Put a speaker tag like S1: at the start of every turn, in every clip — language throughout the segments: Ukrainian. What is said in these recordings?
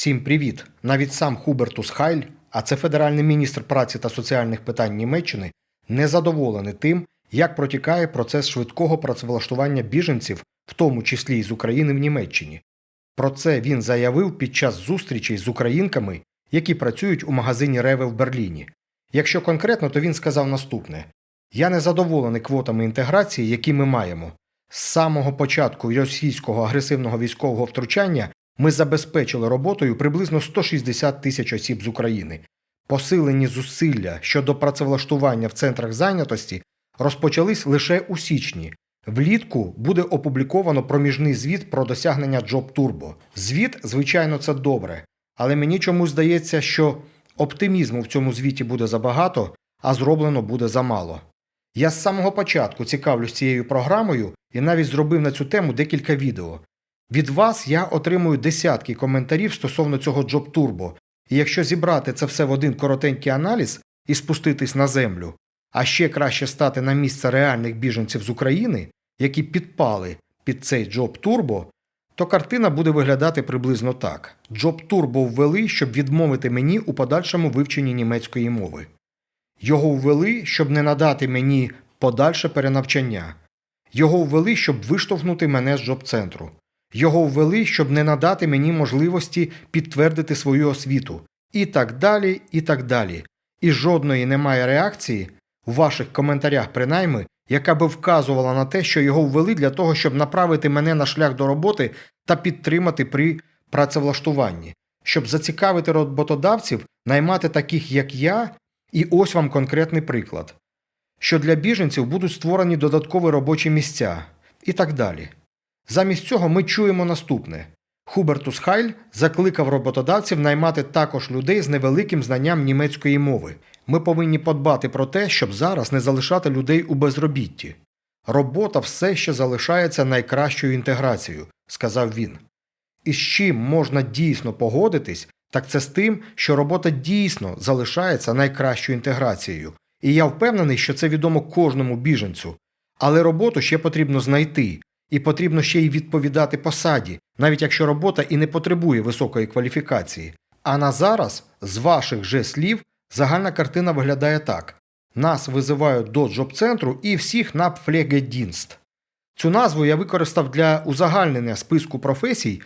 S1: Всім привіт! Навіть сам Хубертус Хайль, а це федеральний міністр праці та соціальних питань Німеччини, не задоволений тим, як протікає процес швидкого працевлаштування біженців, в тому числі й з України в Німеччині. Про це він заявив під час зустрічей з українками, які працюють у магазині Реве в Берліні. Якщо конкретно, то він сказав наступне: Я не задоволений квотами інтеграції, які ми маємо. З самого початку російського агресивного військового втручання ми забезпечили роботою приблизно 160 тисяч осіб з України. Посилені зусилля щодо працевлаштування в центрах зайнятості розпочались лише у січні. Влітку буде опубліковано проміжний звіт про досягнення Job Turbo. Звіт, звичайно, це добре, але мені чомусь здається, що оптимізму в цьому звіті буде забагато, а зроблено буде замало. Я з самого початку цікавлюсь цією програмою і навіть зробив на цю тему декілька відео. Від вас я отримую десятки коментарів стосовно цього Job Turbo, і якщо зібрати це все в один коротенький аналіз і спуститись на землю, а ще краще стати на місце реальних біженців з України, які підпали під цей Job Turbo, то картина буде виглядати приблизно так: Job Turbo ввели, щоб відмовити мені у подальшому вивченні німецької мови. Його ввели, щоб не надати мені подальше перенавчання. Його ввели, щоб виштовхнути мене з джоб-центру. Його ввели, щоб не надати мені можливості підтвердити свою освіту. І так далі, і так далі. І жодної немає реакції, у ваших коментарях принаймні, яка би вказувала на те, що його ввели для того, щоб направити мене на шлях до роботи та підтримати при працевлаштуванні, щоб зацікавити роботодавців наймати таких, як я, і ось вам конкретний приклад, що для біженців будуть створені додаткові робочі місця і так далі. Замість цього ми чуємо наступне. Хубертус Хайль закликав роботодавців наймати також людей з невеликим знанням німецької мови. Ми повинні подбати про те, щоб зараз не залишати людей у безробітті. Робота все ще залишається найкращою інтеграцією, сказав він. І з чим можна дійсно погодитись, так це з тим, що робота дійсно залишається найкращою інтеграцією. І я впевнений, що це відомо кожному біженцю. Але роботу ще потрібно знайти, і потрібно ще й відповідати посаді, навіть якщо робота і не потребує високої кваліфікації. А на зараз, з ваших же слів, загальна картина виглядає так: нас визивають до джоб-центру і всіх на пфлегедінст. Цю назву я використав для узагальнення списку професій,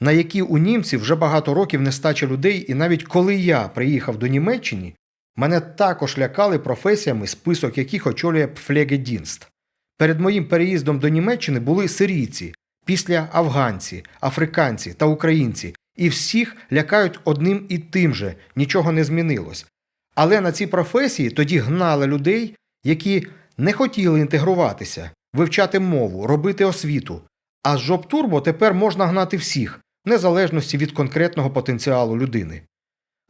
S1: на які у німців вже багато років нестача людей, і навіть коли я приїхав до Німеччини, мене також лякали професіями, список яких очолює пфлегедінст. Перед моїм переїздом до Німеччини були сирійці, після афганці, африканці та українці, і всіх лякають одним і тим же, нічого не змінилось. Але на ці професії тоді гнали людей, які не хотіли інтегруватися, вивчати мову, робити освіту. А з Жоб-Турбо тепер можна гнати всіх, в незалежності від конкретного потенціалу людини.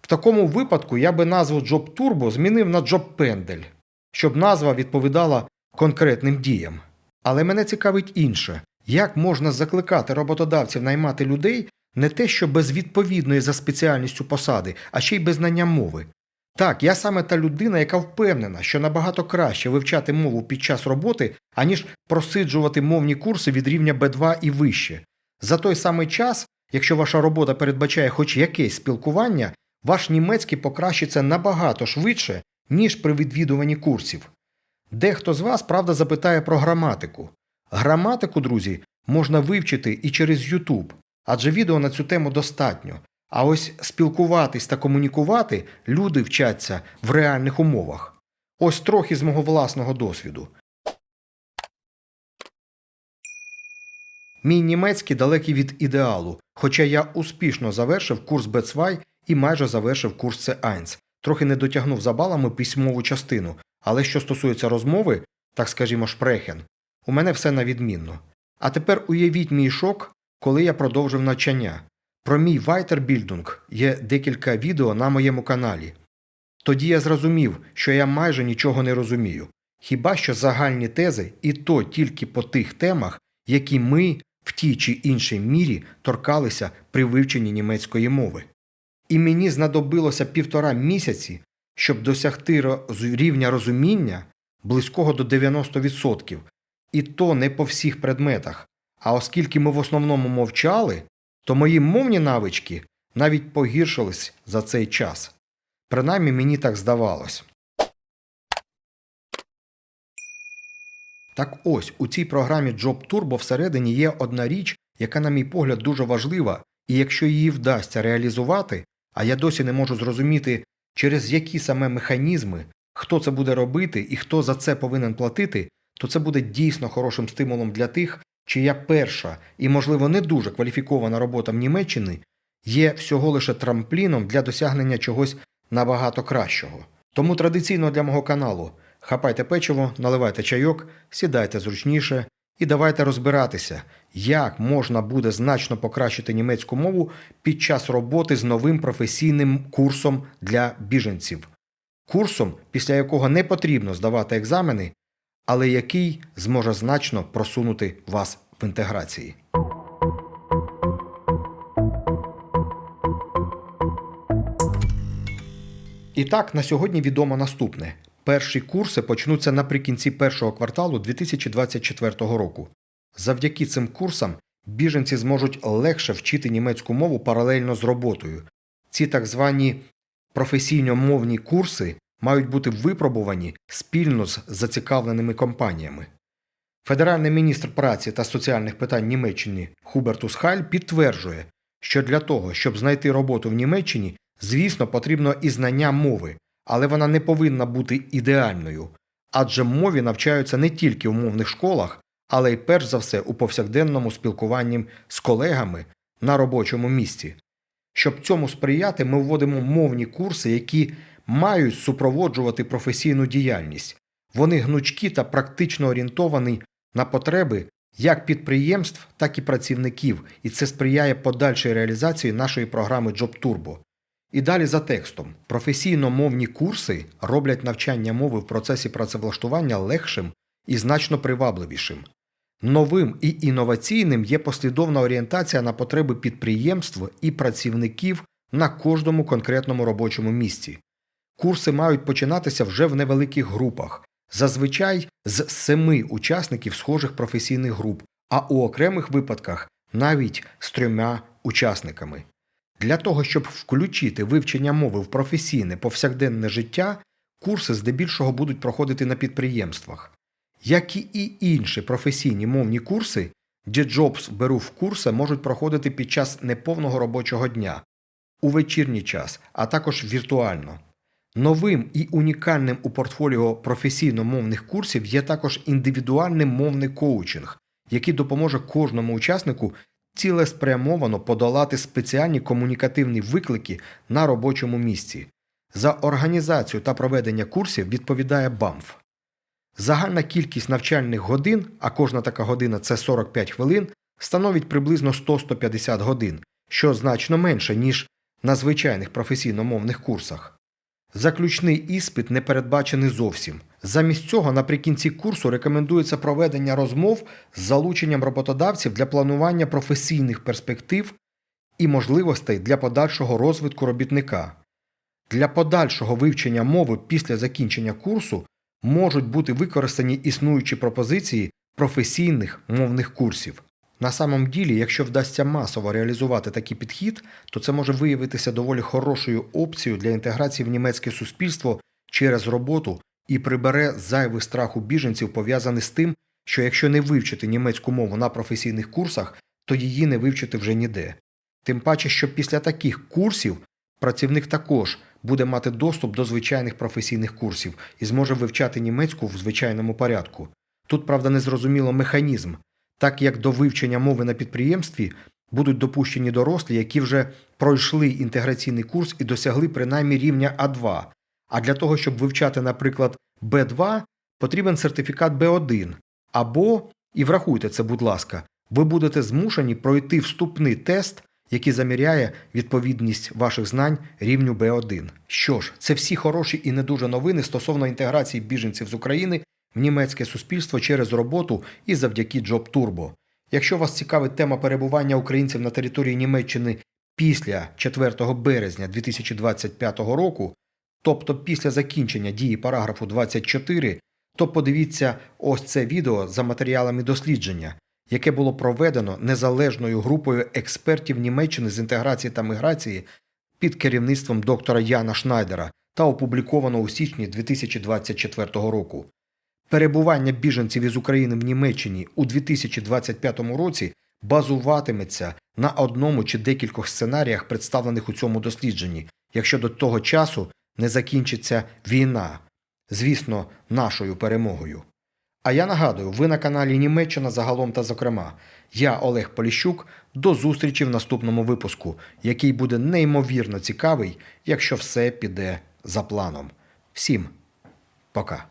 S1: В такому випадку я би назву Turbo змінив на Pendelь, щоб назва відповідала конкретним діям. Але мене цікавить інше як можна закликати роботодавців наймати людей не те, що без відповідної за спеціальністю посади, а ще й без знання мови. Так, я саме та людина, яка впевнена, що набагато краще вивчати мову під час роботи, аніж просиджувати мовні курси від рівня Б2 і вище. За той самий час, якщо ваша робота передбачає хоч якесь спілкування, ваш німецький покращиться набагато швидше, ніж при відвідуванні курсів. Дехто з вас, правда, запитає про граматику. Граматику, друзі, можна вивчити і через YouTube, адже відео на цю тему достатньо. А ось спілкуватись та комунікувати люди вчаться в реальних умовах. Ось трохи з мого власного досвіду. Мій німецький далекий від ідеалу, хоча я успішно завершив курс B2 і майже завершив курс C1. Трохи не дотягнув за балами письмову частину, але що стосується розмови, так скажімо, шпрехен, у мене все на відмінно. А тепер уявіть мій шок, коли я продовжив навчання. Про мій Weiterbildung є декілька відео на моєму каналі. Тоді я зрозумів, що я майже нічого не розумію, хіба що загальні тези, і то тільки по тих темах, які ми в тій чи іншій мірі торкалися при вивченні німецької мови. І мені знадобилося півтора місяці, щоб досягти рівня розуміння близького до 90%, і то не по всіх предметах. А оскільки ми в основному мовчали, то мої мовні навички навіть погіршились за цей час. Принаймні мені так здавалось. Так ось у цій програмі Job Turbo всередині є одна річ, яка, на мій погляд, дуже важлива, і якщо її вдасться реалізувати, а я досі не можу зрозуміти, через які саме механізми, хто це буде робити і хто за це повинен платити, то це буде дійсно хорошим стимулом для тих, чия перша і, можливо, не дуже кваліфікована робота в Німеччині є всього лише трампліном для досягнення чогось набагато кращого. Тому традиційно для мого каналу хапайте печиво, наливайте чайок, сідайте зручніше і давайте розбиратися, як можна буде значно покращити німецьку мову під час роботи з новим професійним курсом для біженців. Курсом, після якого не потрібно здавати екзамени, але який зможе значно просунути вас в інтеграції. І так, на сьогодні відомо наступне. Перші курси почнуться наприкінці першого кварталу 2024 року. Завдяки цим курсам біженці зможуть легше вчити німецьку мову паралельно з роботою. Ці так звані професійно-мовні курси мають бути випробувані спільно з зацікавленими компаніями. Федеральний міністр праці та соціальних питань Німеччини Хубертус Халь підтверджує, що для того, щоб знайти роботу в Німеччині, звісно, потрібно і знання мови, але вона не повинна бути ідеальною, адже мові навчаються не тільки в мовних школах, але й перш за все у повсякденному спілкуванні з колегами на робочому місці. Щоб цьому сприяти, ми вводимо мовні курси, які мають супроводжувати професійну діяльність. Вони гнучкі та практично орієнтовані на потреби як підприємств, так і працівників, і це сприяє подальшій реалізації нашої програми Job Turbo. І далі за текстом. Професійно-мовні курси роблять навчання мови в процесі працевлаштування легшим і значно привабливішим. Новим і інноваційним є послідовна орієнтація на потреби підприємств і працівників на кожному конкретному робочому місці. Курси мають починатися вже в невеликих групах, зазвичай з семи учасників схожих професійних груп, а у окремих випадках навіть з трьома учасниками. Для того, щоб включити вивчення мови в професійне повсякденне життя, курси здебільшого будуть проходити на підприємствах. Як і інші професійні мовні курси, Jobs беру в курси можуть проходити під час неповного робочого дня, у вечірній час, а також віртуально. Новим і унікальним у портфоліо професійно-мовних курсів є також індивідуальний мовний коучинг, який допоможе кожному учаснику цілеспрямовано подолати спеціальні комунікативні виклики на робочому місці. За організацію та проведення курсів відповідає БАМФ. Загальна кількість навчальних годин, а кожна така година це 45 хвилин, становить приблизно 100-150 годин, що значно менше, ніж на звичайних професійно-мовних курсах. Заключний іспит не передбачений зовсім. Замість цього наприкінці курсу рекомендується проведення розмов з залученням роботодавців для планування професійних перспектив і можливостей для подальшого розвитку робітника. Для подальшого вивчення мови після закінчення курсу можуть бути використані існуючі пропозиції професійних мовних курсів. На самом ділі, якщо вдасться масово реалізувати такий підхід, то це може виявитися доволі хорошою опцією для інтеграції в німецьке суспільство через роботу і прибере зайвий страх у біженців, пов'язаний з тим, що якщо не вивчити німецьку мову на професійних курсах, то її не вивчити вже ніде. Тим паче, що після таких курсів працівник також буде мати доступ до звичайних професійних курсів і зможе вивчати німецьку в звичайному порядку. Тут, правда, не зрозуміло механізм, так як до вивчення мови на підприємстві будуть допущені дорослі, які вже пройшли інтеграційний курс і досягли принаймні рівня А2. А для того, щоб вивчати, наприклад, Б2, потрібен сертифікат Б1. Або, і врахуйте це, будь ласка, ви будете змушені пройти вступний тест, який заміряє відповідність ваших знань рівню Б1. Що ж, це всі хороші і не дуже новини стосовно інтеграції біженців з України в німецьке суспільство через роботу і завдяки Job Turbo. Якщо вас цікавить тема перебування українців на території Німеччини після 4 березня 2025 року, тобто після закінчення дії параграфу 24, то подивіться ось це відео за матеріалами дослідження. яке було проведено незалежною групою експертів Німеччини з інтеграції та міграції під керівництвом доктора Яна Шнайдера та опубліковано у січні 2024 року. Перебування біженців із України в Німеччині у 2025 році базуватиметься на одному чи декількох сценаріях, представлених у цьому дослідженні, якщо до того часу не закінчиться війна, звісно, нашою перемогою. А я нагадую, ви на каналі Німеччина загалом та зокрема. Я Олег Поліщук. До зустрічі в наступному випуску, який буде неймовірно цікавий, якщо все піде за планом. Всім пока.